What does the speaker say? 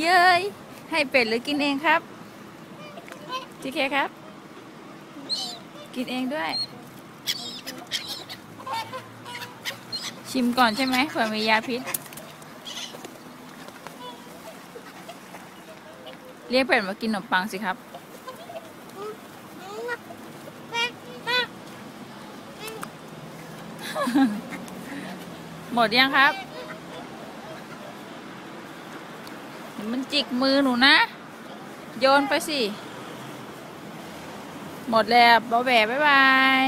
เย้ยให้เป็ดหรือกินเองครับจีเคครับ กินเองด้วย ชิมก่อนใช่ไหมเผื่อมียาพิษ เรียกเป็ดมากินขนมปังสิครับหมดยังครับเดี๋ยว มันจิกมือหนูนะ โยนไปสิ หมดแล้วบอแบะบ๊ายบาย